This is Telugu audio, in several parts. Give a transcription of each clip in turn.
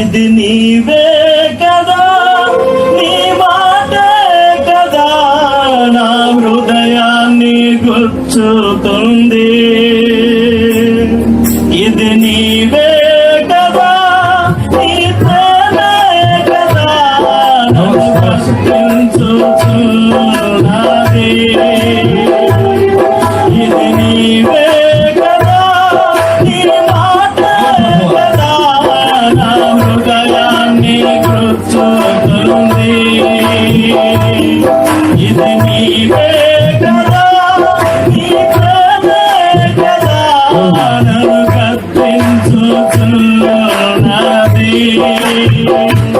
ఇది నీవే కదా నీ మాటే కదా. నా హృదయాన్ని గుచ్చుతుంది To Abdullah Nabi.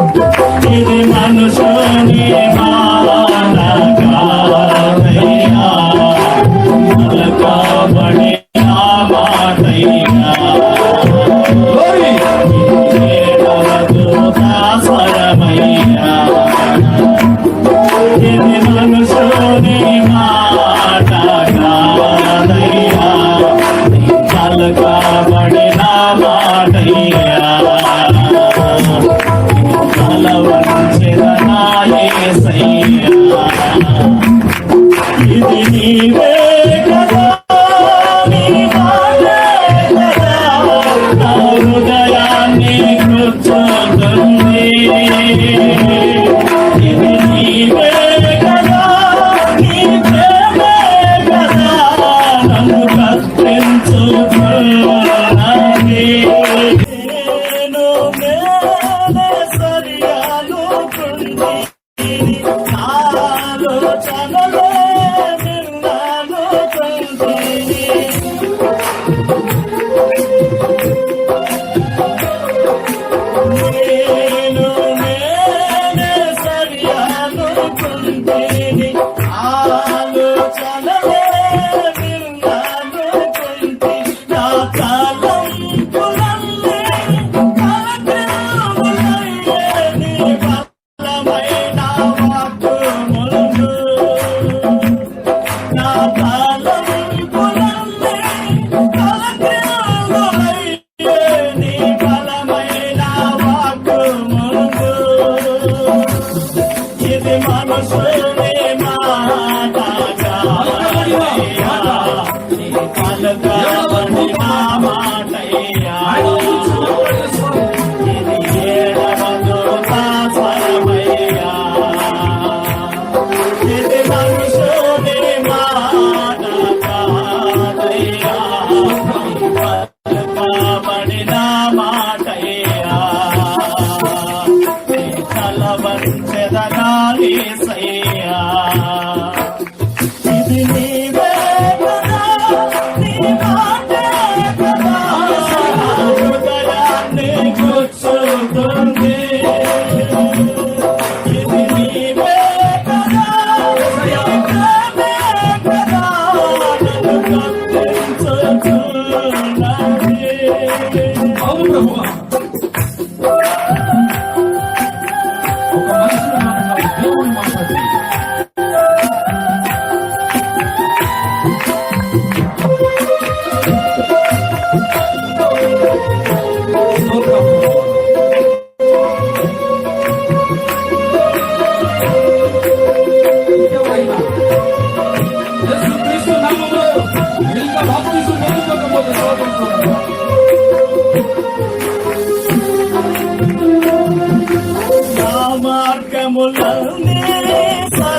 కలవడి నా మాటయ్యా కలవడి నా ఇది నీవే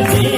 Thank you.